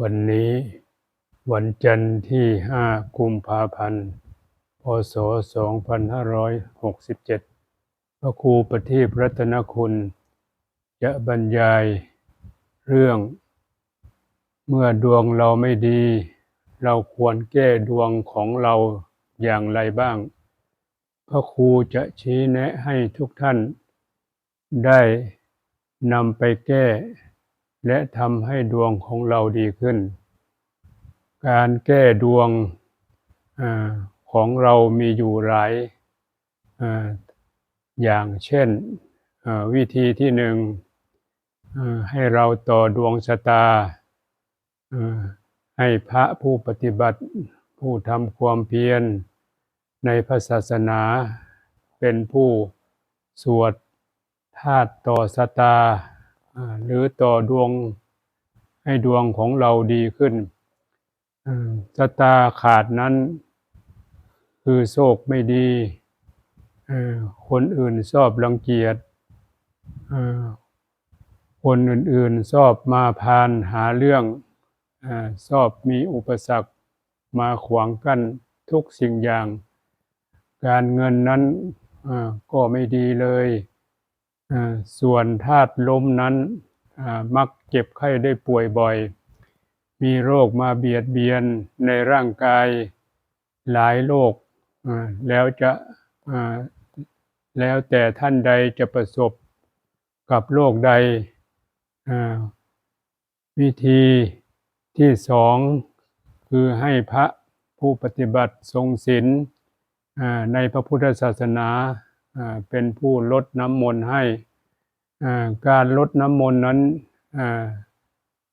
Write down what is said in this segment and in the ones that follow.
วันนี้ วันจันทร์ที่ 5 กุมภาพันธ์ พศ 2567 พระครูประทีปรัตนคุณจะบรรยายเรื่อง เมื่อดวงเราไม่ดี เราควรแก้ดวงของเราอย่างไรบ้าง พระครูจะชี้แนะให้ทุกท่านได้นำไปแก้ และทำให้ดวงของเราดีขึ้น การแก้ดวงอของเรามีอยู่หลายออย่างเช่นวิธีที่หนึ่งให้เราต่อดวงชะตาให้พระผู้ปฏิบัติผู้ทำความเพียรในพระศาสนาเป็นผู้สวดธาตุต่อชะตา หรือต่อดวงให้ดวงของเราดีขึ้นชะตาขาดนั้น คือโชคไม่ดีคนอื่นชอบรังเกียจคนอื่นๆชอบมาพานหาเรื่องชอบมีอุปสรรคมาขวางกั้นทุกสิ่งอย่าง การเงินนั้นก็ไม่ดีเลย ส่วนธาตุลมนั้นมักเจ็บไข้ได้ป่วยบ่อย มีโรคมาเบียดเบียนในร่างกายหลายโรคแล้วจะแล้วแต่ท่านใดจะประสบกับโรคใดวิธีที่สองคือให้พระผู้ปฏิบัติทรงศีลในพระพุทธศาสนา เป็นผู้ลดน้ำมนต์ให้การลดน้ำมนต์นั้น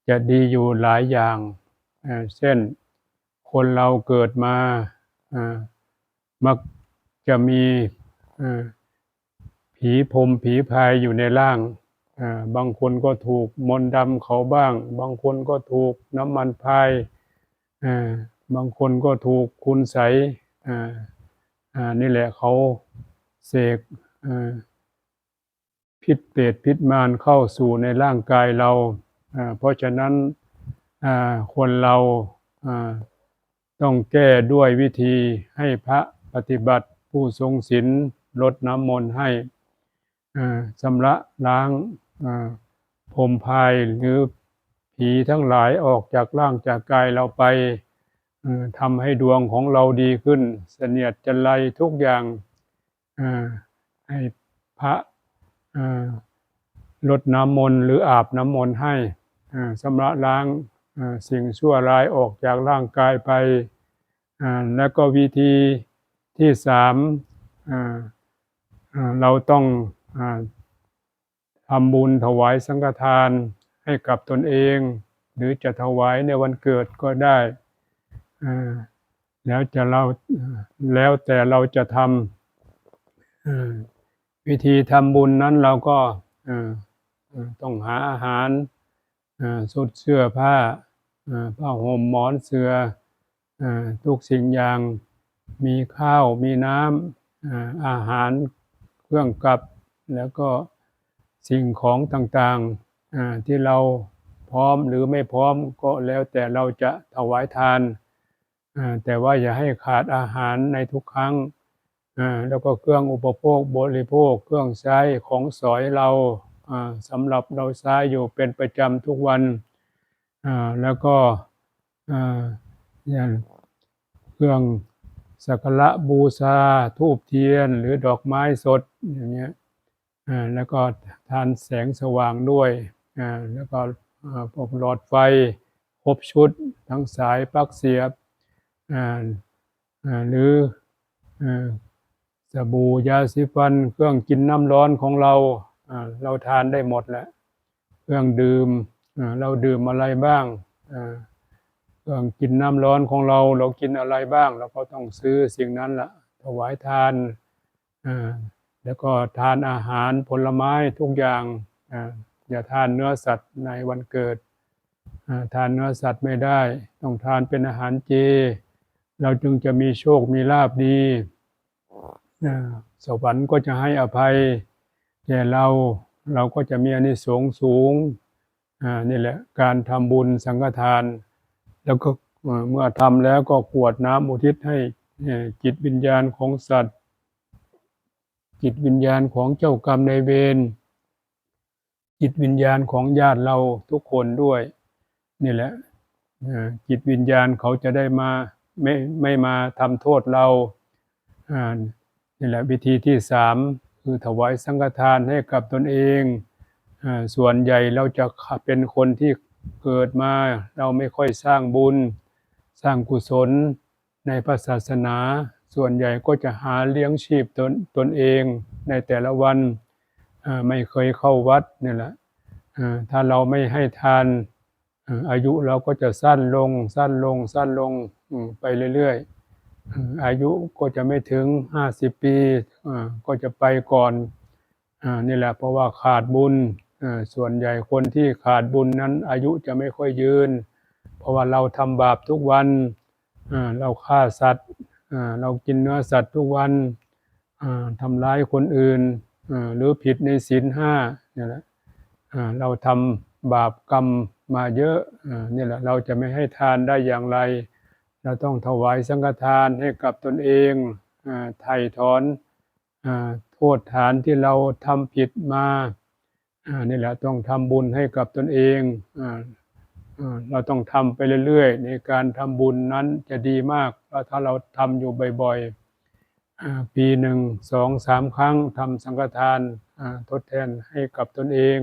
จะดีอยู่หลายอย่าง เช่นคนเราเกิดมามักจะมีผีพรมผีพายอยู่ในร่าง บางคนก็ถูกมนต์ดำเขาบ้าง บางคนก็ถูกน้ำมันพายบางคนก็ถูกคุณไสนี่แหละเขา เสกพิษเปรตพิษมารเข้าสู่ในร่างกายเรา เพราะฉะนั้นคนเราต้องแก้ด้วยวิธีให้พระปฏิบัติผู้ทรงศีลลดน้ำมนต์ให้ชำระล้างอ่าพรมพายหรือผีทั้งหลายออกจากร่างจากกายเราไปทำให้ดวงของเราดีขึ้น เสนียดจันไรทุกอย่าง ให้พระลดน้ำมนต์หรืออาบน้ำมนต์ให้อ่าชำระล้างสิ่งชั่วร้ายออกจากร่างกายไป แล้วก็วิธีที่สามเราต้องอทำบุญถวายสังฆทานให้กับตนเอง หรือจะถวายในวันเกิดก็ได้ แล้วจะเราแล้วแต่เราจะทำ วิธีทำบุญนั้นเราก็ต้องหาอาหารสุดเสื้อผ้าผ้าห่มหมอนเสืออ่าทุกสิ่งอย่างมีข้าวมีน้ำอาหารเครื่องกลับ แล้วก็สิ่งของต่างๆที่เราพร้อมหรือไม่พร้อมก็แล้วแต่เราจะถวายทาน แต่ว่าอย่าให้ขาดอาหารในทุกครั้ง แล้วก็เครื่องอุปโภคบริโภค เครื่องใช้ของสอยเราสำหรับเราใช้อยู่เป็นประจำทุกวันแล้วก็อย่างเครื่องสักการะบูชาทูบเทียนหรือดอกไม้สดอย่างเงี้ยแล้วก็ทานแสงสว่างด้วยแล้วก็พวกหลอดไฟครบชุดทั้งสายปลั๊กเสียบหรือ สบู่ยาสีฟัน เครื่องกินน้ำร้อนของเราเราทานได้หมดแหละเครื่องดื่มเราดื่มอะไรบ้างเครื่องกินน้ำร้อนของเรา เรากินอะไรบ้าง เราก็ต้องซื้อสิ่งนั้นละถวายทานแล้วก็ทานอาหารผลไม้ทุกอย่างอย่าทานเนื้อสัตว์ในวันเกิดทานเนื้อสัตว์ไม่ได้ ต้องทานเป็นอาหารเจ เราจึงจะมีโชคมีลาบดี สวรรค์ก็จะให้อภัยแก่เราเราก็จะมีอานิสงส์สูงนี่แหละการทำบุญสังฆทาน แล้วก็เมื่อทำแล้วก็กรวดน้ำอุทิศให้จิตวิญญาณของสัตว์ จิตวิญญาณของเจ้ากรรมในายเวรจิตวิญญาณของญาติเราทุกคนด้วยนี่แหละจิตวิญญาณเขาจะได้มาไม่ไม่มาทำโทษเรา นี่แหละวิธีที่สามคือถวายสังฆทานให้กับตนเอง ส่วนใหญ่เราจะเป็นคนที่เกิดมาเราไม่ค่อยสร้างบุญ สร้างกุศลในพระศาสนา ส่วนใหญ่ก็จะหาเลี้ยงชีพตนตนเองในแต่ละวันไม่เคยเข้าวัดนี่แหละถ้าเราไม่ให้ทานอายุเราก็จะสั้นลงสั้นลงสั้นลงไปเรื่อยๆ อายุก็จะไม่ถึงห้าสิบปีก็จะไปก่อนอนี่แหละเพราะว่าขาดบุญส่วนใหญ่คนที่ขาดบุญนั้น อายุจะไม่ค่อยยืน เพราะว่าเราทำบาปทุกวันเราฆ่าสัตว์เรากินเนื้อสัตว์ทุกวันทำร้ายคนอื่นหรือผิดในศีลห้าเนี่ยแหละเราทำบาปกรรมมาเยอะนี่แหละเราจะไม่ให้ทานได้อย่างไร เราต้องถวายสังฆทานให้กับตนเองอไถ่ถอนอโทษฐานที่เราทำผิดมานี่แหละต้องทำบุญให้กับตนเองเราต้องทำไปเรื่อยๆ ในการทำบุญนั้นจะดีมากถ้าเราทำอยู่บ่อยๆ ปีหนึ่งสองสามครั้งทำสังฆทานทดแทนให้กับตนเอง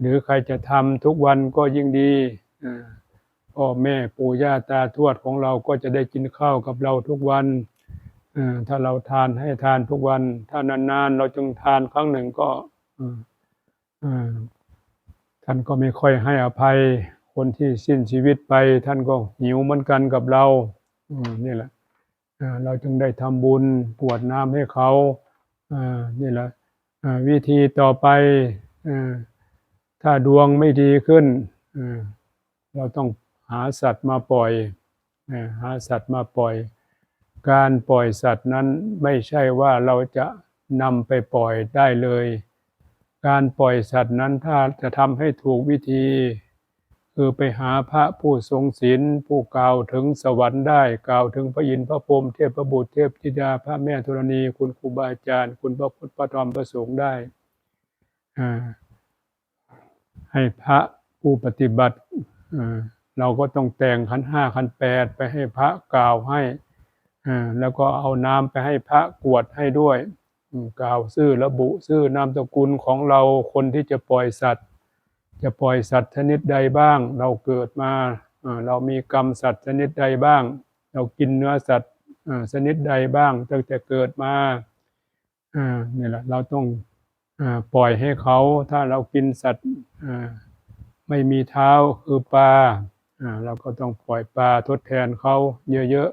หรือใครจะทำทุกวันก็ยิ่งดี พ่อแม่ปู่ย่าตาทวดของเราก็จะได้กินข้าวกับเราทุกวันถ้าเราทานให้ทานทุกวัน ถ้านานๆเราจึงทานครั้งหนึ่งก็ท่านก็ไม่ค่อยให้อภัย คนที่สิ้นชีวิตไป ท่านก็หิวเหมือนกันกับเราอืมนี่แหละเราจึงได้ทำบุญกรวดน้ำให้เขาอ่านี่แหละวิธีต่อไปอถ้าดวงไม่ดีขึ้นเราต้องาสัตว์มาปล่อยหาสัตว์มาปล่อย การปล่อยสัตว์นั้นไม่ใช่ว่าเราจะนำไปปล่อยได้เลย การปล่อยสัตว์นั้นถ้าจะทำให้ถูกวิธี คือไปหาพระผู้ทรงศีลผู้กล่าวถึงสวรรค์ได้กล่าวถึงพระอินทร์พระพรหมเทพพระบุตรเทพธิดาพระแม่ธรณีคุณครูบาอาจารย์ คุณพระพุทธพระธรรมพระสงฆ์ได้ให้พระผู้ปฏิบัติ เราก็ต้องแต่งขันห้าขันแปดไปให้พระกล่าวให้แล้วก็เอาน้ำไปให้พระกวดให้ด้วยกล่าวชื่อระบุชื่อนามสกุลของเราคนที่จะปล่อยสัตว์ จะปล่อยสัตว์ชนิดใดบ้าง เราเกิดมาเรามีกรรมสัตว์ชนิดใดบ้าง เรากินเนื้อสัตว์ชนิดใดบ้างตั้งแต่เกิดมาอ่านี่แหละเราต้องอปล่อยให้เขาถ้าเรากินสัตว์ไม่มีเท้าคือปลา เราก็ต้องปล่อยปลาทดแทนเขาเยอะ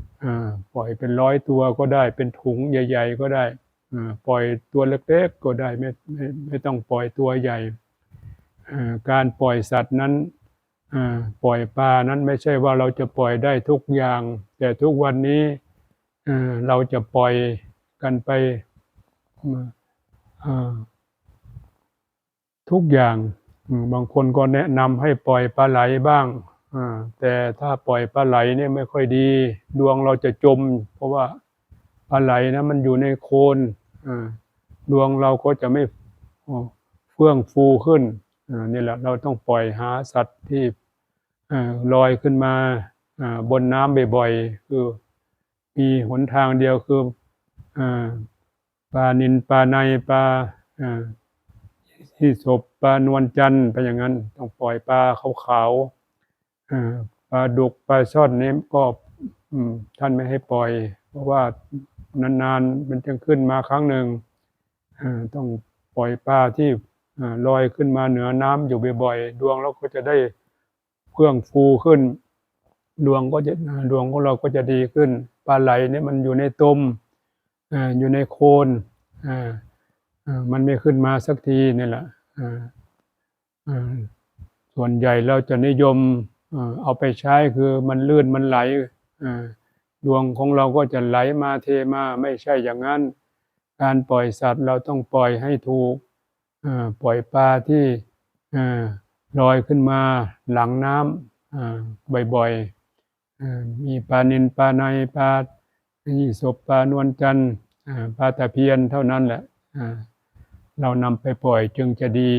ๆปล่อยเป็นร้อยตัวก็ได้ เป็นถุงใหญ่ ๆ ก็ได้ปล่อยตัวเล็กๆก็ได้ไม่ไม่ไม่ต้องปล่อยตัวใหญ่การปล่อยสัตว์นั้นปล่อยปลานั้นไม่ใช่ว่าเราจะปล่อยได้ทุกอย่าง แต่ทุกวันนี้เราจะปล่อยกันไปทุกอย่าง บางคนก็แนะนำให้ปล่อยปลาไหลบ้างอแต่ถ้าปล่อยปลาไหลเนี่ยไม่ค่อยดี ดวงเราจะจม เพราะว่าปลาไหลนะมันอยู่ในโคนดวงเราก็จะไม่เฟื่องฟูขึ้นนี่แหละเราต้องปล่อยหาสัตว์ที่ลอยขึ้นมาบนน้ำบ่อยๆคือมีหนทางเดียวคืออปลานินปลาในปลา ที่ศพปลานวลจันทร์ไปอย่างนั้น ต้องปล่อยปลาขาวๆปลาดุกปลาช่อนนี้ก็ท่านไม่ให้ปล่อย เพราะว่านานๆมันจะขึ้นมาครั้งหนึ่งต้องปล่อยปลาที่ลอยขึ้นมาเหนือน้ำอยู่บ่อยๆดวงเราก็จะได้เพื่องฟูขึ้น ดวงก็จะดวงของเราก็จะดีขึ้นปลาไหลเนี่ยมันอยู่ในตมอยู่ในโคนอ่าอ่า มันไม่ขึ้นมาสักทีนี่แหละส่วนใหญ่เราจะนิยมเอาไปใช้คือมันลื่นมันไหลดวงของเราก็จะไหลมาเทมาไม่ใช่อย่างนั้น การปล่อยสัตว์เราต้องปล่อยให้ถูกปล่อยปลาที่ลอยขึ้นมาหลังน้ำบ่อยๆมีปลานินปลาในปลายี่สบปลานวลจันทร์ปลาตะเพียนเท่านั้นแหละ เรานำไปปล่อยจึงจะดี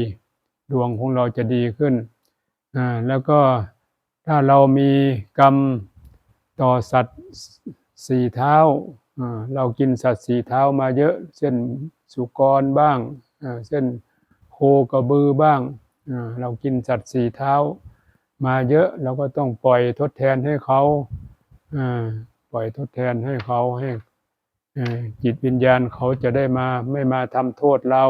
ดวงของเราจะดีขึ้นอ่าแล้วก็ถ้าเรามีกรรมต่อสัตว์สี่เท้าอ่าเรากินสัตว์สี่เท้ามาเยอะเช่นสุกรบ้างอ่าเช่นโคกระบือบ้างอ่าเรากินสัตว์สี่เท้า มาเยอะเราก็ต้องปล่อยทดแทนให้เขาอ่าปล่อยทดแทนให้เขาให้ จิตวิญญาณเขาจะได้มาไม่มาทำโทษเรา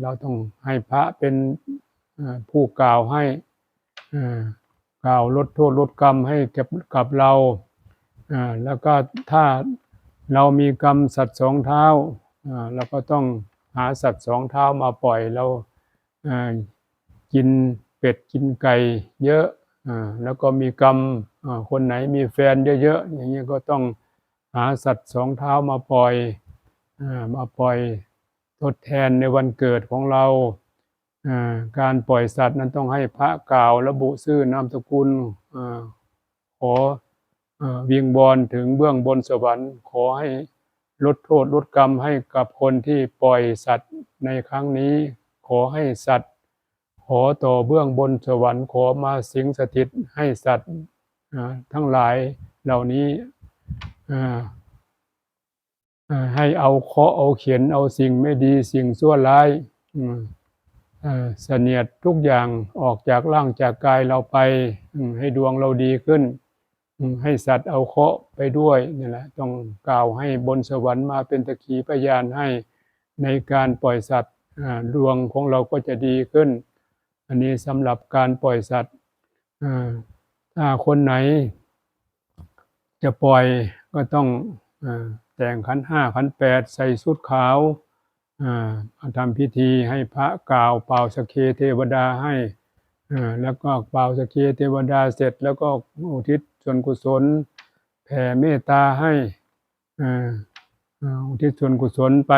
เราต้องให้พระเป็นผู้กล่าวให้กล่าวลดโทษลดกรรมให้กับกับเราแล้วก็ถ้าเรามีกรรมสัตว์สองเท้าเราก็ต้องหาสัตว์สองเท้ามาปล่อยเรากินเป็ดกินไก่เยอะแล้วก็มีกรรมคนไหนมีแฟนเยอะๆอย่างนี้ยก็ต้องาสัตว์สองเท้ามาปล่อยอมาปล่อยทดแทนในวันเกิดของเรา การปล่อยสัตว์นั้นต้องให้พระกล่าวระบุชื่อนามสกุลอขออ่าวิงบอลถึงเบื้องบนสวรรค์ขอให้ลดโทษลดกรรมให้กับคนที่ปล่อยสัตว์ในครั้งนี้ ขอให้สัตว์ ขอต่อเบื้องบนสวรรค์ขอมาสิงสถิตให้สัตว์ทั้งหลายเหล่านี้ ให้เอาเคาะเอาเขียนเอาสิ่งไม่ดีสิ่งชั่วร้ายเสนียดทุกอย่างออกจากร่างจากกายเราไป ให้ดวงเราดีขึ้น ให้สัตว์เอาเคาะไปด้วยนี่แหละต้องกล่าวให้บนสวรรค์มาเป็นตะขีพยานให้ในการปล่อยสัตว์ดวงของเราก็จะดีขึ้น อันนี้สำหรับการปล่อยสัตว์ถ้าคนไหน จะปล่อย ก็ต้องอแต่งขันห้าขันแปดใส่ชุดขาวามาทำพิธีให้พระกล่าวเป่าสเคเทวดาให้แล้วก็เป่าสเคเทวดาเสร็จ แล้วก็อุทิศส่วนกุศลแผ่เมตตาให้อุทิศส่วนกุศลไป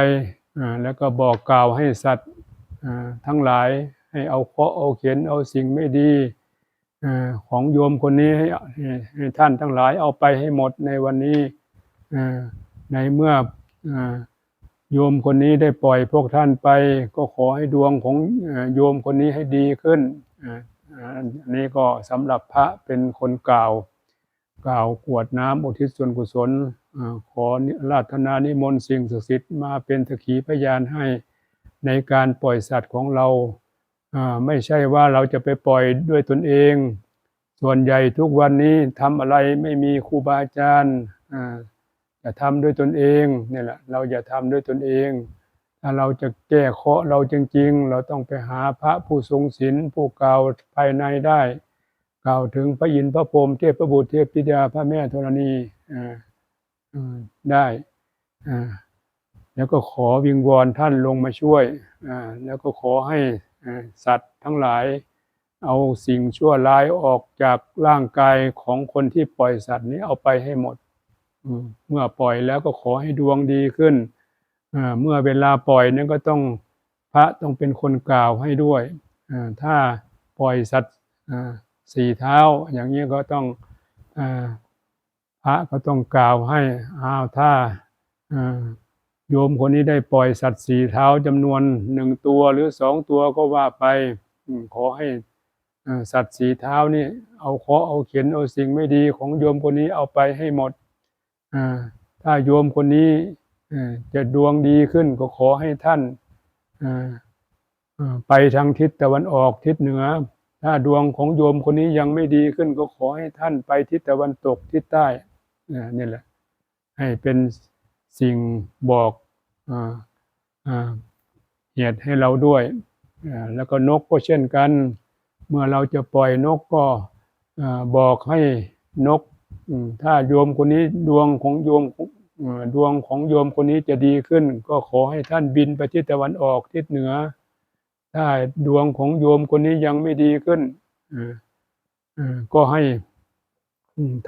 แล้วก็บอกกล่าวให้สัตว์ทั้งหลายให้เอาเคาะเอาเขียนเอาสิ่งไม่ดี ของโยมคนนี้ให้ท่านทั้งหลายเอาไปให้หมดในวันนี้ในเมื่อโยมคนนี้ได้ปล่อยพวกท่านไป ก็ขอให้ดวงของโยมคนนี้ให้ดีขึ้นอันนี้ก็สำหรับพระเป็นคนกล่าว กล่าวกวดน้ำอุทิศส่วนกุศลขอราธนานิมนต์สิ่งศักดิ์สิทธิ์มาเป็นสักขีพยานให้ในการปล่อยสัตว์ของเรา ไม่ใช่ว่าเราจะไปปล่อยด้วยตนเอง ส่วนใหญ่ทุกวันนี้ทำอะไรไม่มีครูบาอาจารย์อ่าจะทำด้วยตนเองนี่แหละเราอย่าทำด้วยตนเองถ้าเราจะแก้เคาะเราจริง ๆ เราต้องไปหาพระผู้ทรงศีลผู้กล่าวภายในได้ กล่าวถึงพระอินทร์พระพรหมเทพพระบุตรเทพธิดาพระแม่ธรณีได้แล้วก็ขอวิงวอนท่านลงมาช่วยแล้วก็ขอให้ สัตว์ทั้งหลายเอาสิ่งชั่วร้ายออกจากร่างกายของคนที่ปล่อยสัตว์นี้เอาไปให้หมดมเมื่อปล่อยแล้วก็ขอให้ดวงดีขึ้น เมื่อเวลาปล่อยนั้นก็ต้องพระต้องเป็นคนกล่าวให้ด้วย ถ้าปล่อยสัตว์สี่เท้า อย่างนี้ก็ต้องอพระก็ต้องกล่าวให้อ้าวถ้า โยมคนนี้ได้ปล่อยสัตว์สี่เท้าจำนวนหนึ่งตัวหรือสองตัวก็ว่าไปขอให้สัตว์สี่เท้านี่เอาเคาะเอาเขียนเอาสิ่งไม่ดีของโยมคนนี้เอาไปให้หมดถ้าโยมคนนี้จะดวงดีขึ้นก็ขอให้ท่านไปทางทิศตะวันออกทิศเหนือ ถ้าดวงของโยมคนนี้ยังไม่ดีขึ้นก็ขอให้ท่านไปทิศตะวันตกทิศใต้นี่แหละให้เป็น สิ่งบอกเหตุให้เราด้วย แล้วก็นกก็เช่นกัน เมื่อเราจะปล่อยนกก็บอกให้นก ถ้าโยมคนนี้ดวงของโยมดวงของโยมคนนี้จะดีขึ้น ก็ขอให้ท่านบินไปทิศตะวันออกทิศเหนือ ถ้าดวงของโยมคนนี้ยังไม่ดีขึ้นก็ให้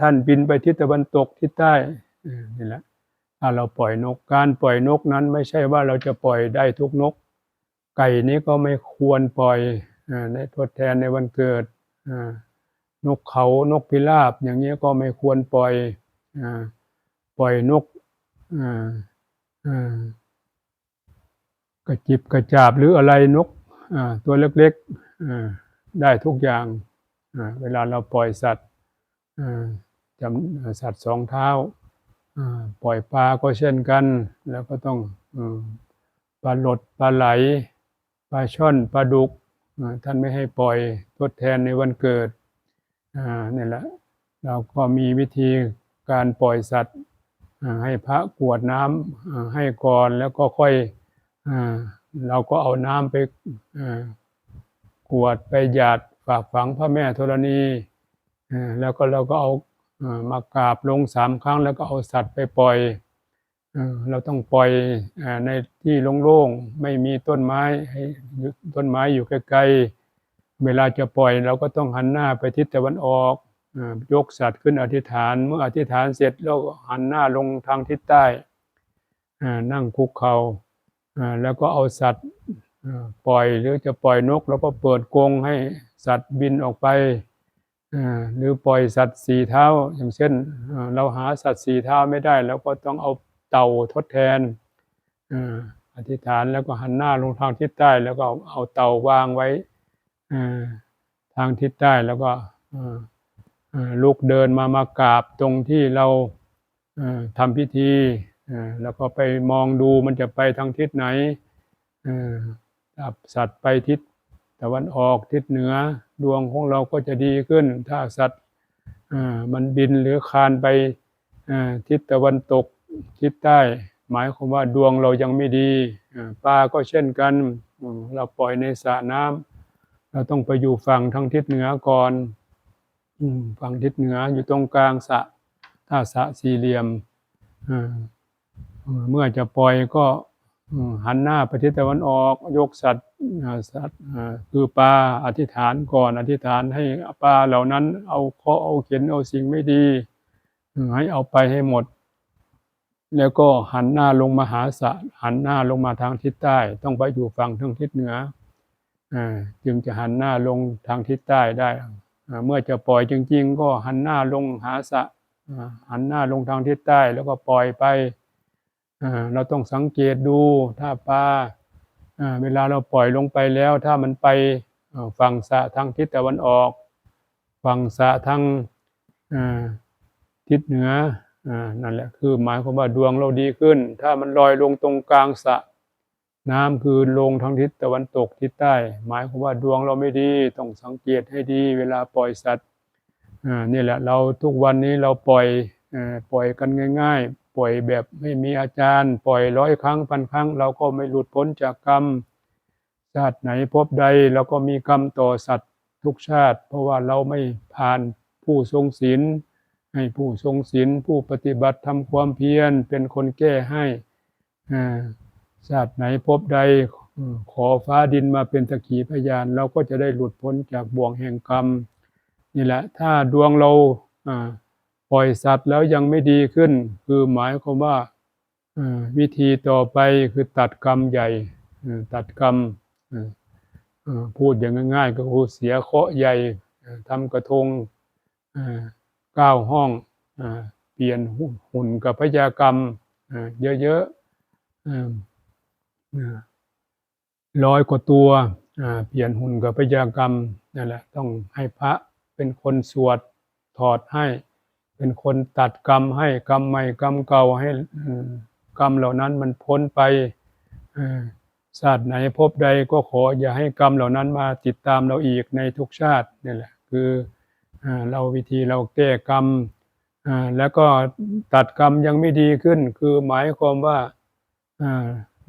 ท่านบินไปทิศตะวันตกทิศใต้นี่แหละ ถ้าเราปล่อยนกการปล่อยนกนั้นไม่ใช่ว่าเราจะปล่อยได้ทุกนก ไก่นี้ก็ไม่ควรปล่อยในทดแทนในวันเกิดนกเขานกพิราบอย่างเงี้ยก็ไม่ควรปล่อยปล่อยนกกระจิบกระจาบหรืออะไรนกตัวเล็กๆได้ทุกอย่างเวลาเราปล่อยสัตว์จำสัตว์สองเท้า ปล่อยปลาก็เช่นกัน แล้วก็ต้องปลาหลดปลาไหลปลาช่อนปลาดุกท่านไม่ให้ปล่อยทดแทนในวันเกิดนี่แหละเราก็มีวิธีการปล่อยสัตว์ให้พระกวดน้ำให้ก่อนแล้วก็ค่อยเราก็เอาน้ำไปกวดไปหยาดฝากฝังพระแม่ธรณีแล้วก็เราก็เอา มากราบลงสามครั้งแล้วก็เอาสัตว์ไปปล่อย เราต้องปล่อยในที่โล่งๆไม่มีต้นไม้ให้ต้นไม้อยู่ใกล้ๆเวลาจะปล่อยเราก็ต้องหันหน้าไปทิศตะวันออกยกสัตว์ขึ้นอธิษฐานเมื่ออธิษฐานเสร็จแล้วก็หันหน้าลงทางทิศใต้นั่งคุกเขา่าแล้วก็เอาสัตว์ปล่อยหรือจะปล่อยนก แล้วก็เปิดกรงให้สัตว์บินออกไป หรือปล่อยสัตว์สี่เท้า อย่างเช่น เราหาสัตว์สี่เท้าไม่ได้เราก็ต้องเอาเต่าทดแทนอธิษฐานแล้วก็หันหน้าลงทางทิศใต้ แล้วก็เอาเต่าวางไว้ทางทิศใต้แล้วก็ลูกเดินมามากราบตรงที่เราทำพิธีแล้วก็ไปมองดูมันจะไปทางทิศไหนสัตว์ไปทิศตะวันออกทิศเหนือ ดวงของเราก็จะดีขึ้น ถ้าสัตว์มันบินหรือคานไปทิศตะวันตกทิศใต้ หมายความว่าดวงเรายังไม่ดีปลาก็เช่นกันเราปล่อยในสระน้ำเราต้องไปอยู่ฝั่งทางทิศเหนือก่อนฝั่งทิศเหนืออยู่ตรงกลางสระถ้าสระสี่เหลี่ยมเมื่อจะปล่อยก็ หันหน้าไปทิศตะวันออก ยกสัตว์สัตว์คือปลาอธิษฐานก่อนอธิษฐานให้ปลาเหล่านั้นเอาเคาะเอาเข็นเอาสิ่งไม่ดี ให้เอาไปให้หมด แล้วก็หันหน้าลงมาหาสะหันหน้าลงมาทางทิศใต้ ต้องไปอยู่ฝั่งทางทิศเหนือจึงจะหันหน้าลงทางทิศใต้ได้ เมื่อจะปล่อยจริง ๆ ก็หันหน้าลงหาสะหันหน้าลงทางทิศใต้แล้วก็ปล่อยไป เราต้องสังเกตดูถ้าปลาเวลาเราปล่อยลงไปแล้ว ถ้ามันไปฝั่งสะทางทิศตะวันออก ฝั่งสะทางทิศเหนืออนั่นแหละคือหมายความว่าดวงเราดีขึ้น ถ้ามันลอยลงตรงกลางสะน้ำคือลงทางทิศตะวันตกทิศใต้ หมายความว่าดวงเราไม่ดีต้องสังเกตให้ดี เวลาปล่อยสัตว์นี่แหละเราทุกวันนี้เราปล่อยอปล่อยกันง่าย ๆ ปล่อยแบบไม่มีอาจารย์ ปล่อยร้อยครั้งพันครั้ง เราก็ไม่หลุดพ้นจากกรรมชาติไหนพบใดเราก็มีกรรมต่อสัตว์ทุกชาติ เพราะว่าเราไม่ผ่านผู้ทรงศีลให้ผู้ทรงศีลผู้ปฏิบัติทำความเพียรเป็นคนแก้ให้ชาติไหนพบใดขอฟ้าดินมาเป็นสักขีพยาน เราก็จะได้หลุดพ้นจากบ่วงแห่งกรรมนี่แหละถ้าดวงเราอ่า ปล่อยสัตว์แล้วยังไม่ดีขึ้น คือหมายความว่าวิธีต่อไปคือตัดกรรมใหญ่ตัดกรรมพูดอย่างง่าย ๆ ก็คือเสียเคาะใหญ่ทำกระทงเก้าห้องเปลี่ยนหุ่นกับพยากรรมเยอะๆร้อยกว่าตัวเปลี่ยนหุ่นกับพยากรรมนั่นแหละต้องให้พระเป็นคนสวดถอดให้ เป็นคนตัดกรรมให้กรรมใหม่กรรมเก่าให้กรรมเหล่านั้นมันพ้นไปอ่าชาติไหนพบใดก็ขออย่าให้กรรมเหล่านั้นมาติดตามเราอีกในทุกชาตินี่แหละคืออเราวิธีเราแก้กรรมแล้วก็ตัดกรรมยังไม่ดีขึ้น คือหมายความว่า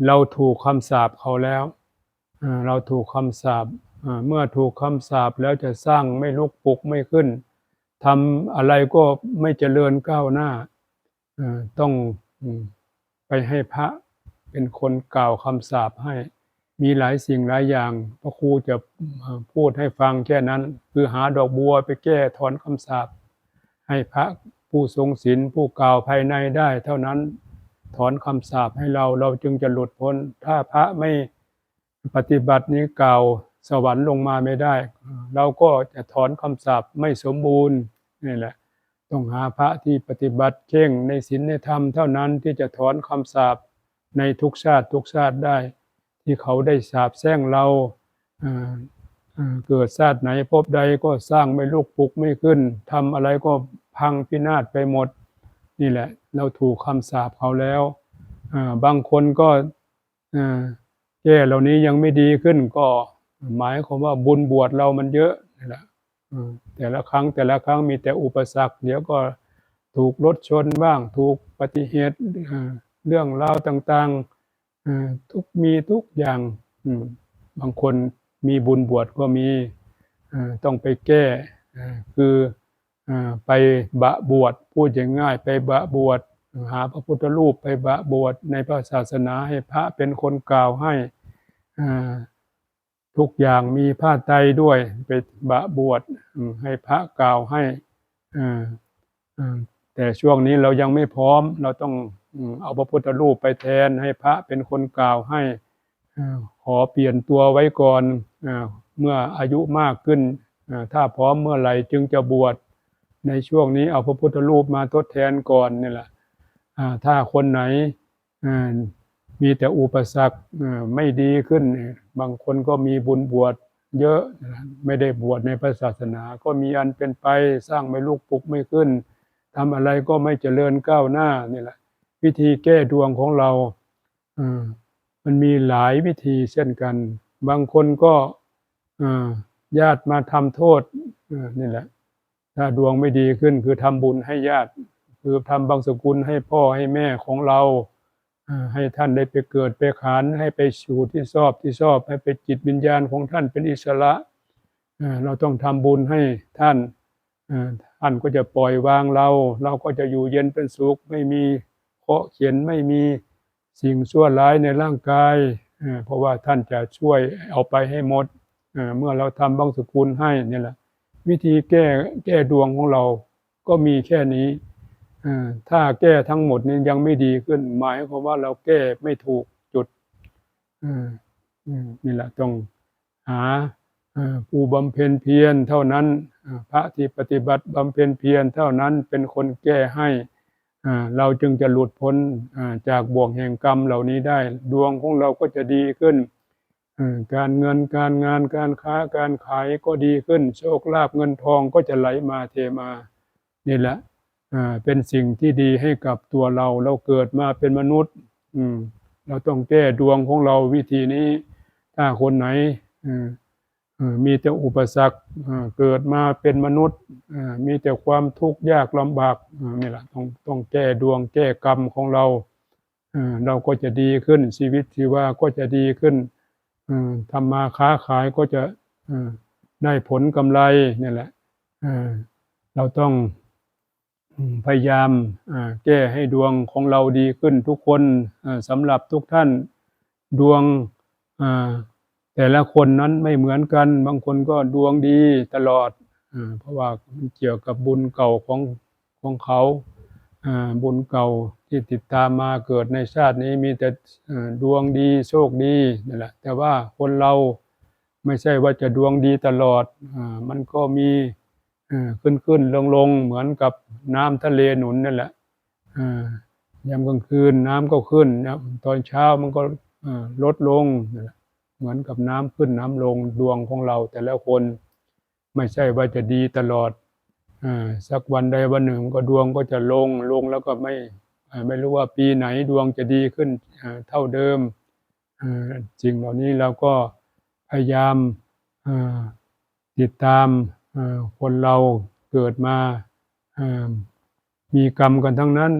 เราถูกคำสาปเขาแล้วเราถูกคำสาปเมื่อถูกคำสาปแล้วจะสร้างไม่ลุกปลุกไม่ขึ้น ทำอะไรก็ไม่เจริญก้าวหน้าต้องไปให้พระเป็นคนกล่าวคำสาปให้ มีหลายสิ่งหลายอย่าง พระครูจะพูดให้ฟังแค่นั้น คือหาดอกบัวไปแก้ถอนคำสาปให้พระผู้ทรงศีลผู้กล่าวภายในได้ เท่านั้นถอนคำสาปให้เราเราจึงจะหลุดพ้น ถ้าพระไม่ปฏิบัตินี้กล่าวสวรรค์ลงมาไม่ได้ เราก็จะถอนคำสาปไม่สมบูรณ์ นี่แหละ ต้องหาพระที่ปฏิบัติเข่งในศีลในธรรมเท่านั้นที่จะถอนคำสาปในทุกชาติทุกชาติได้ ที่เขาได้สาปแช่งเราเกิดชาติไหนพบใดก็สร้างไม่ลูกปลุกไม่ขึ้นทำอะไรก็พังพินาศไปหมด นี่แหละ เราถูกคำสาปเขาแล้วบางคนก็แก้เหล่านี้ยังไม่ดีขึ้นก็หมายความว่าบุญบวชเรามันเยอะนี่แหละ แต่ละครั้งแต่ละครั้งมีแต่อุปสรรค เดี๋ยวก็ถูกรถชนบ้าง ถูกปฏิเหตุเรื่องราวต่างๆทุกมีทุกอย่างบางคนมีบุญบวชก็มีต้องไปแก้อ่คือไปบะบวชพูดอย่างง่าย ไปบะบวชหาพระพุทธรูปไปบะบวชในพระศาสนาให้พระเป็นคนกล่าวให้ ทุกอย่างมีผ้าไตรด้วยไปบะบวชให้พระกล่าวให้แต่ช่วงนี้เรายังไม่พร้อม เราต้องเอาพระพุทธรูปไปแทนให้พระเป็นคนกล่าวให้อ่าขอเปลี่ยนตัวไว้ก่อนเมื่ออายุมากขึ้น ถ้าพร้อมเมื่อไหร่จึงจะบวชในช่วงนี้เอาพระพุทธรูปมาทดแทนก่อนนี่แหละอ่าถ้าคนไหน มีแต่อุปสรรคไม่ดีขึ้น บางคนก็มีบุญบวชเยอะไม่ได้บวชในพระศาสนา ก็มีอันเป็นไปสร้างไม่ลูกปลุกไม่ขึ้นทำอะไรก็ไม่เจริญก้าวหน้านี่แหละ วิธีแก้ดวงของเราอมันมีหลายวิธีเช่นกัน บางคนก็อญาติมาทำโทษนี่แหละ ถ้าดวงไม่ดีขึ้นคือทำบุญให้ญาติ คือทำบางสกุลให้พ่อให้แม่ของเรา ให้ท่านได้ไปเกิดไปขานให้ไปสู่ที่ชอบที่ชอบ ให้ไปจิตวิญญาณของท่านเป็นอิสระ เราต้องทำบุญให้ท่านท่านก็จะปล่อยวางเรา เราก็จะอยู่เย็นเป็นสุข ไม่มีเคาะเขียนไม่มีสิ่งชั่วร้ายในร่างกาย เพราะว่าท่านจะช่วยเอาไปให้หมด เมื่อเราทำบางสกุลให้นี่แหละ วิธีแก้แก้ดวงของเราก็มีแค่นี้ ถ้าแก้ทั้งหมดนี้ยังไม่ดีขึ้น หมายความว่าเราแก้ไม่ถูกจุดนี่แหละต้องหาผู้บำเพ็ญเพียรเท่านั้นพระที่ปฏิบัติบำเพ็ญเพียรเท่านั้นเป็นคนแก้ให้เราจึงจะหลุดพ้นจากบ่วงแห่งกรรมเหล่านี้ได้ ดวงของเราก็จะดีขึ้น การเงินการงานการค้าการขายก็ดีขึ้น โชคลาภเงินทองก็จะไหลมาเทมานี่แหละ เป็นสิ่งที่ดีให้กับตัวเรา เราเกิดมาเป็นมนุษย์อืเราต้องแก้ดวงของเราวิธีนี้ ถ้าคนไหนมีแต่อุปสรรคเกิดมาเป็นมนุษย์มีแต่ความทุกข์ยากลำบากนี่แหละต้องต้องแก้ดวงแก้กรรมของเราเราก็จะดีขึ้นชีวิตชีวาก็จะดีขึ้นทำมาค้าขายก็จะได้ผลกำไรนี่แหละเราต้อง พยายามแก้ให้ดวงของเราดีขึ้นทุกคนสำหรับทุกท่านดวงแต่ละคนนั้นไม่เหมือนกัน บางคนก็ดวงดีตลอดเพราะว่ามันเกี่ยวกับบุญเก่าของของเขาบุญเก่าที่ติดตามมาเกิดในชาตินี้มีแต่ดวงดีโชคดีนั่นแหละแต่ว่าคนเราไม่ใช่ว่าจะดวงดีตลอดอมันก็มี ขึ้นขึ้นลงลงเหมือนกับน้ำทะเลหนุนนั่นแหละยามกลางคืนน้ำก็ขึ้นนะตอนเช้ามันก็ลดลงเหมือนกับน้ำขึ้นน้ำลงดวงของเราแต่ละคนไม่ใช่ว่าจะดีตลอดอสักวันใดวันหนึ่งก็ดวงก็จะลงลงแล้วก็ไม่ไม่รู้ว่าปีไหนดวงจะดีขึ้นเท่าเดิมอ่าสิ่งเหล่านี้เราก็พยายามติดตาม คนเราเกิดมามีกรรมกันทั้งนั้น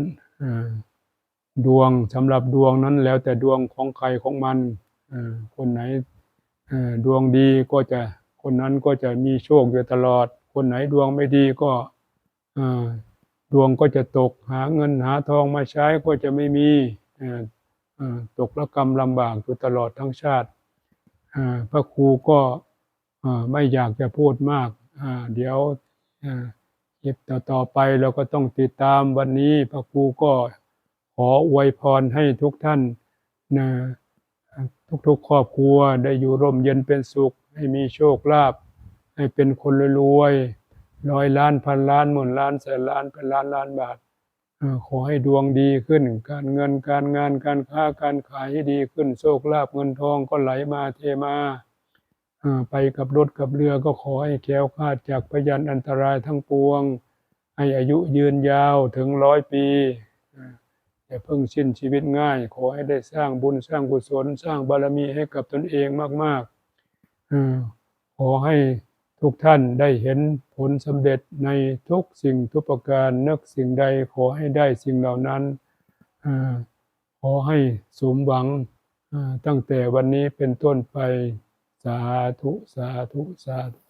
ดวงสำหรับดวงนั้นแล้วแต่ดวงของใครของมันคนไหนดวงดีก็จะคนนั้นก็จะมีโชคอยู่ตลอด คนไหนดวงไม่ดีก็ดวงก็จะตกหาเงินหาทองมาใช้ก็จะไม่มีตกระกรรมลำบากอยู่ตลอดทั้งชาติพระครูก็ไม่อยากจะพูดมาก เดี๋ยวอ่าคลิปต่อๆไปเราก็ต้องติดตามวันนี้พระครูก็ขออวยพรให้ทุกท่านนะทุกๆครอบครัวได้อยู่ร่มเย็นเป็นสุข ให้มีโชคลาภให้เป็นคนรวยๆร้อยล้านพันล้านหมื่นล้านแสนล้านเป็นล้านล้านบาทขอให้ดวงดีขึ้น การเงินการงานการค้าการขายให้ดีขึ้นโชคลาภเงินทองก็ไหลมาเทมา ไปกับรถกับเรือก็ขอให้แค้วคลาดจากพยันอันตรายทั้งปวง ให้อายุยืนยาวถึงร้อยปีอ่ออย่าเพิ่งสิ้นชีวิตง่าย ขอให้ได้สร้างบุญสร้างกุศล สร้างบารมีให้กับตนเองมากๆขอให้ทุกท่านได้เห็นผลสำเร็จในทุกสิ่งทุกประการนึกสิ่งใดขอให้ได้สิ่งเหล่านั้นขอให้สมหวังตั้งแต่วันนี้เป็นต้นไป สาธุ สาธุ สาธุ